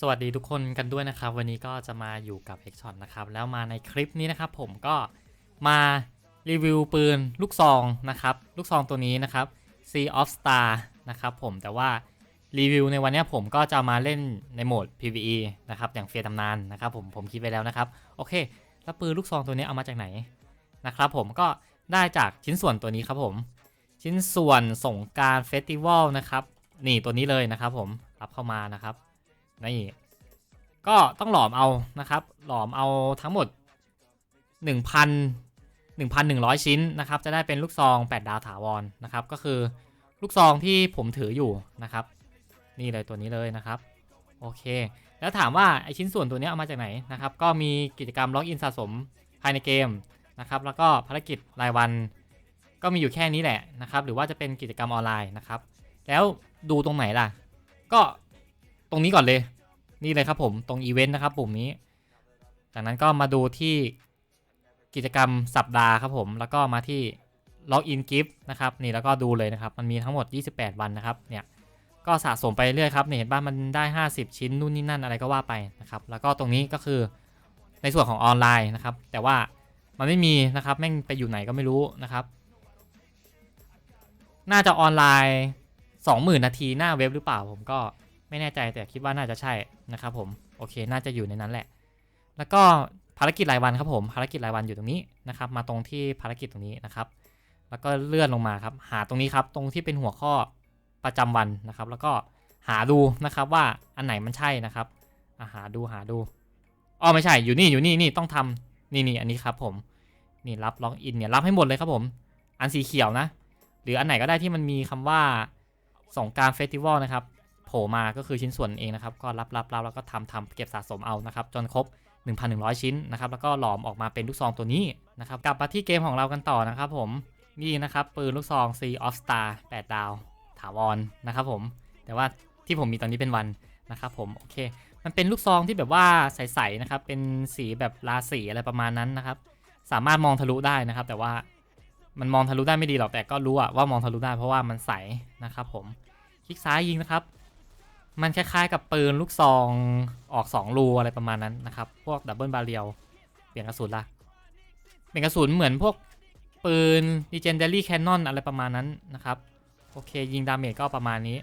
สวัสดีทุกคนกันด้วยนะครับ วันนี้ก็จะมาอยู่กับ x s h o t นะครับ แล้วมาในคลิปนี้นะครับ ผมก็มารีวิวปืนลูกซองนะครับ ลูกซองตัวนี้นะครับ Sea of Star นะครับผมแต่ว่ารีวิวในวันนี้ผมก็จะมาเล่นในโหมด PVE นะครับ อย่างเฟียตำนานนะครับผมผมคิดไว้แล้วนะครับ โอเค แล้วปืนลูกซองตัวนี้เอามาจากไหนนะครับ ผมก็ได้จากชิ้นส่วนตัวนี้ครับผม ชิ้นส่วนสงการเฟสติวัลนะครับ นี่ตัวนี้เลยนะครับ ผมรับเข้ามานะครับ นี่ก็ต้องหลอมเอานะครับ หลอมเอาทั้งหมด 1,000 1,100 ชิ้นนะครับ จะได้เป็นลูกซอง 8 ดาวถาวรนะครับ ก็คือลูกซองที่ผมถืออยู่นะครับ นี่เลยตัวนี้เลยนะครับ โอเค แล้วถามว่าไอชิ้นส่วนตัวนี้เอามาจากไหนนะครับ ก็มีกิจกรรมล็อกอินสะสมภายในเกมนะครับ แล้วก็ภารกิจรายวัน ก็มีอยู่แค่นี้แหละนะครับ หรือว่าจะเป็นกิจกรรมออนไลน์นะครับ แล้วดูตรงไหนล่ะ ก็ รงนี้ก่อนเลย นี่เลยครับผมตรงอีเวนต์นะครับปุ่มนี้ จากนั้นก็มาดูที่กิจกรรมสัปดาห์ครับผมแล้วก็มาที่ล็อกอินกิฟต์นะครับนี่แล้วก็ดูเลยนะครับ มันมีทั้งหมด 28 วันนะครับเนี่ยก็สะสมไปเรื่อยครับเนี่ยเห็นบ้านมันได้ 50 ชิ้นนู่นนี่นั่นอะไรก็ว่าไปนะครับแล้วก็ตรงนี้ก็คือในส่วนของออนไลน์นะครับ แต่ว่ามันไม่มีนะครับแม่งไปอยู่ไหนก็ไม่รู้นะครับ น่าจะออนไลน์ 20,000 นาทีหน้าเว็บหรือเปล่าผมก็ ไม่แน่ใจแต่คิดว่าน่าจะใช่นะครับผมโอเคน่าจะอยู่ในนั้นแหละ แล้วก็ภารกิจรายวันครับผมภารกิจรายวันอยู่ตรงนี้นะครับ มาตรงที่ภารกิจตรงนี้นะครับ แล้วก็เลื่อนลงมาครับ หาตรงนี้ครับตรงที่เป็นหัวข้อประจำวันนะครับ แล้วก็หาดูนะครับว่าอันไหนมันใช่นะครับหาดูหาดูอ๋อไม่ใช่อยู่นี่อยู่นี่นี่ต้องทำนี่นี่อันนี้ครับผมนี่รับล็อกอินเนี่ยรับให้หมดเลยครับผม อันสีเขียวนะ หรืออันไหนก็ได้ที่มันมีคำว่าสงกรารเฟสติวัลนะครับ ผล่มาก็คือชิ้นส่วนเองนะครับ ก็รับรับรับแล้วก็ทำทำเก็บสะสมเอานะครับ จนครบ 1,100 ชิ้นนะครับ แล้วก็หลอมออกมาเป็นลูกซองตัวนี้นะครับ กลับมาที่เกมของเรากันต่อนะครับผม นี่นะครับปืนลูกซอง Sea of Star 8 ดาว ถาวรนะครับผม แต่ว่าที่ผมมีตอนนี้เป็นวันนะครับผม โอเค มันเป็นลูกซองที่แบบว่าใสๆนะครับ เป็นสีแบบราสีอะไรประมาณนั้นนะครับ สามารถมองทะลุได้นะครับ แต่ว่ามันมองทะลุได้ไม่ดีหรอกแต่ก็รู้ว่ามองทะลุได้เพราะว่ามันใสนะครับผม คลิกซ้ายยิงนะครับ มันคล้ายๆกับปืนลูกซองออก2รูอะไรประมาณนั้นนะครับ พวกดับเบิลบาเรียวเปลี่ยนกระสุนละเปลี่ยนกระสุนเหมือนพวกปืน Legendary Cannon อะไรประมาณนั้นนะครับ โอเค ยิงดาเมจก็ประมาณนี้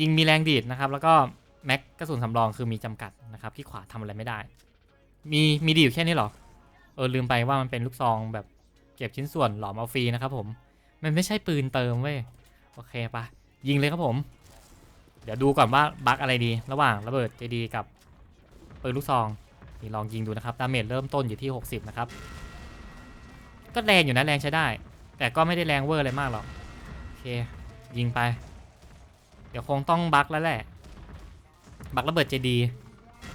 ยิงมีแรงดีดนะครับ แล้วก็แม็กกระสุนสำรองคือมีจำกัดนะครับที่ขวาทำอะไรไม่ได้ มีมีดีอยู่แค่นี้เหรอ เออลืมไปว่ามันเป็นลูกซองแบบเก็บชิ้นส่วนหลอมเอาฟรีนะครับผม มันไม่ใช่ปืนเติมเว้ย โอเคปะยิงเลยครับผม เดี๋ยวดูก่อนว่าบั๊กอะไรดี ระหว่างระเบิดเจดีกับปืนลูกซองนี่ลองยิงดูนะครับดาเมจเริ่มต้นอยู่ที่ 60 นะครับ ก็แรงอยู่นะแรงใช้ได้ แต่ก็ไม่ได้แรงเวอร์อะไรมากหรอก โอเค ยิงไป เดี๋ยวคงต้องบั๊กแล้วแหละ บั๊กระเบิดเจดี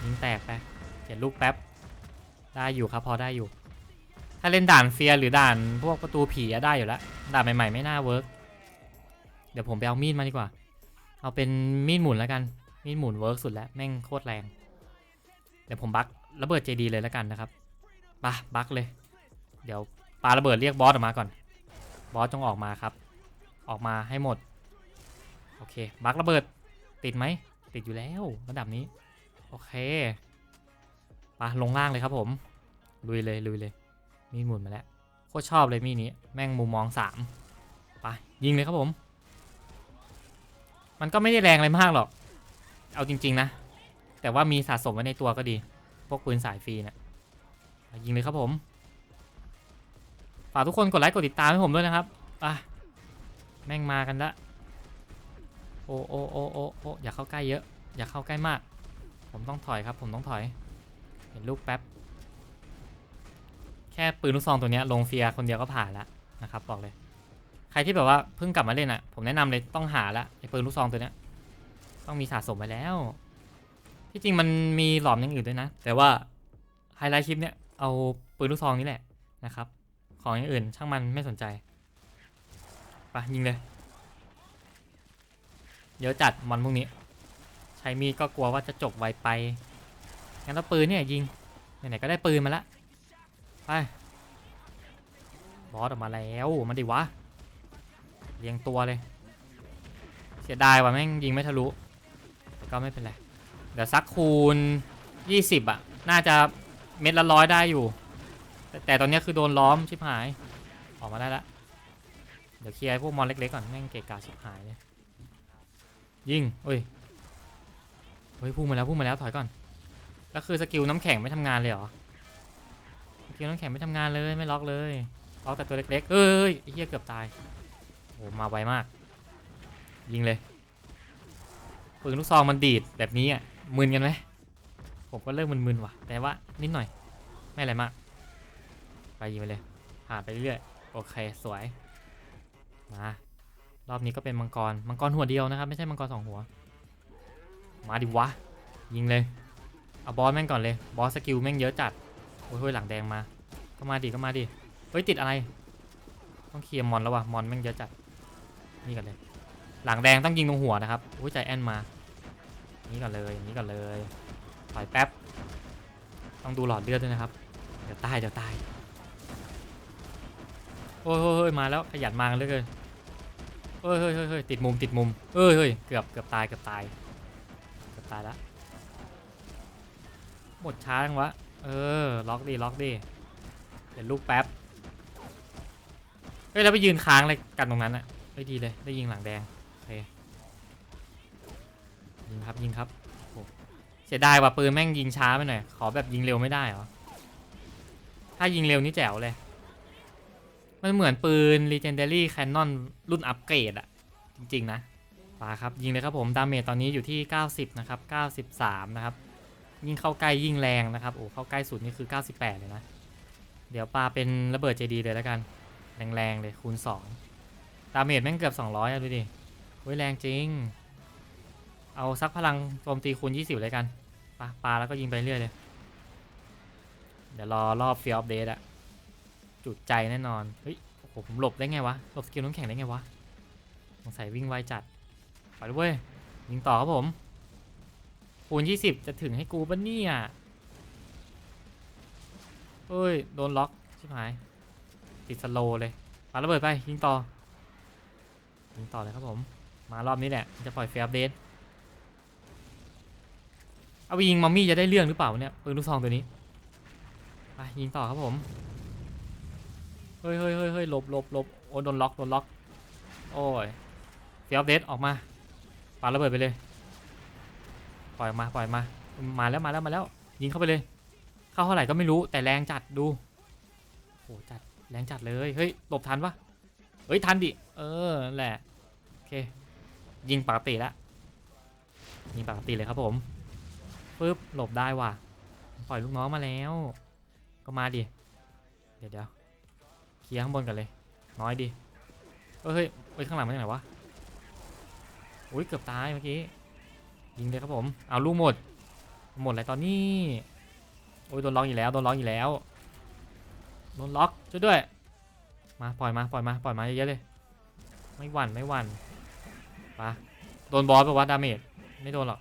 ยิงแตกไปเจ็ดลูกแป๊บ ได้อยู่ครับพอได้อยู่ ถ้าเล่นด่านเฟียหรือด่านพวกประตูผีอะได้อยู่แล้ว ด่านใหม่ๆไม่น่าเวิร์กเดี๋ยวผมไปเอามีดมาดีกว่า เอาเป็นมีดหมุนแล้วกัน มีดหมุนเวิร์กสุดแล้ว แม่งโคตรแรง เดี๋ยวผมบักระเบิดเจดีเลยแล้วกันนะครับปะบักเลย เดี๋ยวปาระเบิดเรียกบอสออกมาก่อน บอสจงออกมาครับ ออกมาให้หมด โอเค บักระเบิด ติดไหม ติดอยู่แล้วระดับนี้ โอเคปะลงล่างเลยครับผม ลุยเลยลุยเลย มีดหมุนมาแล้ว โคตรชอบเลยมีดนี้ แม่งมุมมองสามไปยิงเลยครับผม มันก็ไม่ได้แรงอะไรมากหรอก เอาจริง ๆ นะ แต่ว่ามีสะสมไว้ในตัวก็ดี พวกปืนสายฟรีเนะี่ยยิงเลยครับผม ฝากทุกคนกดไลค์กดติดตามให้ผมด้วยนะครับอะแม่งมากันละ โอ้โอ้โอ้โอ้โอ้อย่าเข้าใกล้เยอะ อย่าเข้าใกล้มาก ผมต้องถอยครับ ผมต้องถอย เห็นลูกแป๊บ แค่ปืนลูกซองตัวนี้ลงเฟียคนเดียวก็ผ่านแล้วนะครับบอกเลย ครที่แบบว่าเพิ่งกลับมาเล่นอะ ผมแนะนำเลยต้องหาละไอ้ปืนลูกซองตัวเนี้ย ต้องมีสะสมไปแล้ว ที่จริงมันมีหลอมอย่างอื่นด้วยนะ แต่ว่าไฮไลท์คลิปเนี้ยเอาปืนลูกซองนี่แหละนะครับ ของอย่างอื่นช่างมันไม่สนใจไปยิงเลย เดี๋ยวจัดมันพวกนี้ ใช้มีก็กลัวว่าจะจบไวไป งั้นเอาปืนเนี่ยยิง ไหนๆก็ได้ปืนมาละ ไป บอสออกมาแล้วมาดิวะ เรียงตัวเลย เสียดายว่ะแม่งยิงไม่ทะลุแต่ก็ไม่เป็นไร เดี๋ยวซักคูณ 20 อะ น่าจะเม็ดละร้อยได้อยู่ แต่แต่ตอนนี้คือโดนล้อมชิบหาย ออกมาได้ละ เดี๋ยวเคลียร์พวกมอนเล็กๆก่อนแม่งเกะกะชิบหายเลยยิงเอ้ยเฮ้ยพุ่งมาแล้วพุ่งมาแล้วถอยก่อน แล้วคือสกิลน้ำแข็งไม่ทำงานเลยเหรอ สกิลน้ำแข็งไม่ทำงานเลยไม่ล็อกเลย ล็อกแต่ตัวเล็กๆ เอ้ยไอ้เหี้ยเกือบตาย โอ้มาไวมาก ยิงเลยปืนลูกซองมันดีดแบบนี้อะมึนกันไหมผมก็เริ่มมึนๆว่ะ แต่ว่านิดหน่อย ไม่อะไรมาก ไปยิงไปเลยผ่านไปเรื่อยๆโอเคสวยมารอบนี้ก็เป็นมังกรมังกรหัวเดียวนะครับ ไม่ใช่มังกรสองหัว มาดิวะ ยิงเลยเอาบอสแม่งก่อนเลยบอสสกิลแม่งเยอะจัดโอ้ยหลังแดงมาก็มาดิก็มาดิเฮ้ยติดอะไร ต้องเคลียร์มอนแล้ววะมอนแม่งเยอะจัด นี่กันเลย หลังแดงต้องยิงตรงหัวนะครับโอ้ยใจแอนมานี่ก่อนเลยนี้ก่อนเลยถอยแป๊บ ต้องดูหลอดเลือดด้วยนะครับ เดี๋ยวตายเดี๋ยวตายโอ้ยเฮ้ยเฮ้ยมาแล้วขยันมากันเลือเกินเฮ้ยเฮ้ยเฮ้ยเฮ้ยติดมุมติดมุมเฮ้ยเฮ้ยเกือบเกือบตายเกือบตายเกือบตายแล้วหมดช้าจังวะเออล็อกดิล็อกดิเดี๋ยวลูกแป๊บเฮ้ยแล้วไปยืนค้างอะไรกันตรงนั้นอะ เฮ้ยดีเลย ได้ยิงหลังแดง โอเค ยิงครับยิงครับโอ้เสียดายว่ะปืนแม่งยิงช้าไปหน่อย ขอแบบยิงเร็วไม่ได้เหรอ ถ้ายิงเร็วนี่แจ๋วเลย มันเหมือนปืน Legendary Cannon รุ่นอัปเกรดอะจริง ๆ นะปาครับ ยิงเลยครับผม ดาเมจตอนนี้อยู่ที่ 90 นะครับ 93 นะครับ ยิ่งเข้าใกล้ยิ่งแรงนะครับ โอ้ เข้าใกล้สุดนี่คือ 98 เลยนะ เดี๋ยวปาเป็นระเบิดเจดีเลยแล้วกัน แรงๆเลยคูณ 2 ดาเมจแม่งเกือบ 200อะดูดิเฮ้ยแรงจริง เอาซักพลังโจมตีคูณ 20 เลยกันปาปาแล้วก็ยิงไปเรื่อยเลย เดี๋ยวรอรอบฟิลอัปเดตอะจุดใจแน่นอน เฮ้ยโอ้โหผมหลบได้ไงวะ หลบสกิลน้ำแข็งได้ไงวะสงสัยวิ่งไวจัดไปเลยเว้ย ยิงต่อครับผม คูณ 20 จะถึงให้กูปะเนี่ยเฮ้ย โดนล็อก ชิบหาย ติดสโลเลยปาระเบิดไป ยิงต่อ ยิงต่อเลยครับผม มารอบนี้แหละ จะปล่อยเฟรอัปเดตเอาไปยิงมัมมี่จะได้เรื่องหรือเปล่าเนี่ยปืนลูกซองตัวนี้ไปยิงต่อครับผม เฮ้ยเฮ้ยเฮ้ยเฮ้ยหลบหลบหลบโอ้โดนล็อกโดนล็อก โอ้ยเฟรอัปเดตออกมาปาระเบิดไปเลย ปล่อยมาปล่อยมา มาแล้วมาแล้วมาแล้ว ยิงเข้าไปเลย เข้าเท่าไหร่ก็ไม่รู้แต่แรงจัดดูโหจัดแรงจัดเลย เฮ้ยหลบทันปะ เฮ้ยทันดิ เออแหละ โอเค ยิงปกติละ ยิงปกติเลยครับผมปึ๊บหลบได้ว่ะ ปล่อยลูกน้องมาแล้ว ก็มาดิ เดี๋ยวเดี๋ยวเคลียร์ข้างบนกันเลย น้อยดิเอ้ยเฮ้ยเฮ้ยข้างหลังมาจากไหนวะอุ้ยเกือบตายเมื่อกี้ ยิงเลยครับผม เอาลูกหมด หมดอะไรตอนนี้ โอ้ยโดนล็อกอีกแล้ว โดนล็อกอีกแล้ว โดนล็อกช่วยด้วย มาปล่อยมาปล่อยมาปล่อยมาเยอะๆเลย ไม่หวั่นไม่หวั่นปะโดนบอสปะวะดาเมจไม่โดนหรอก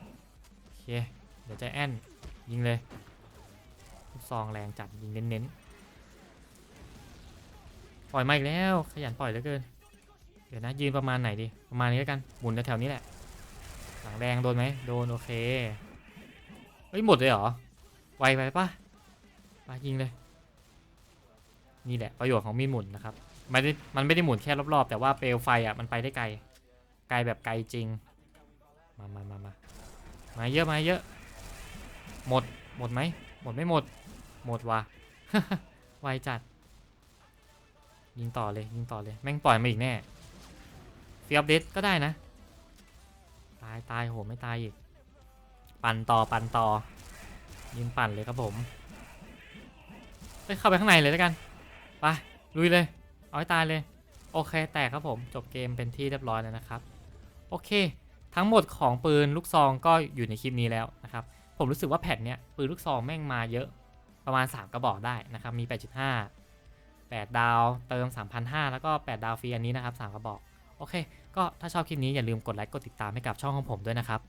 โอเคเดี๋ยวใจแอนยิงเลยซองแรงจัดยิงเน้นๆปล่อยมาอีกแล้วขยันปล่อยเหลือเกินเดี๋ยวนะยืนประมาณไหนดีประมาณนี้แล้วกันหมุนแถวๆนี้แหละหลังแดงโดนไหมโดนโอเคเฮ้ยหมดเลยเหรอไวไปปะมายิงเลย นี่แหละประโยชน์ของมีดหมุนนะครับไม่ได้มันไม่ได้หมุนแค่รอบๆ แต่ว่าเปลวไฟอะมันไปได้ไกล ไกลแบบไกลจริง มามามามามาเยอะมาเยอะ หมดหมดไหมหมดไม่หมด หมดว่ะไวจัด ยิงต่อเลยยิงต่อเลยแม่งปล่อยมาอีกแน่ฟีอัปเดตก็ได้นะ ตายตายโหไม่ตายอีก ปั่นต่อปั่นต่อยิงปั่นเลยครับผมไปเข้าไปข้างในเลยแล้วกัน ไปลุยเลย เอาให้ตายเลย โอเค แตกครับผม จบเกมเป็นที่เรียบร้อยแล้วนะครับ โอเค ทั้งหมดของปืนลูกซองก็อยู่ในคลิปนี้แล้วนะครับ ผมรู้สึกว่าแผ่นเนี้ยปืนลูกซองแม่งมาเยอะ ประมาณ 3 กระบอกได้นะครับ มี 8.5 8 ดาว เติม 3,500 แล้วก็ 8 ดาวฟรีอันนี้นะครับ 3 กระบอก โอเค ก็ถ้าชอบคลิปนี้อย่าลืมกดไลค์ กดติดตามให้กับช่องของผมด้วยนะครับ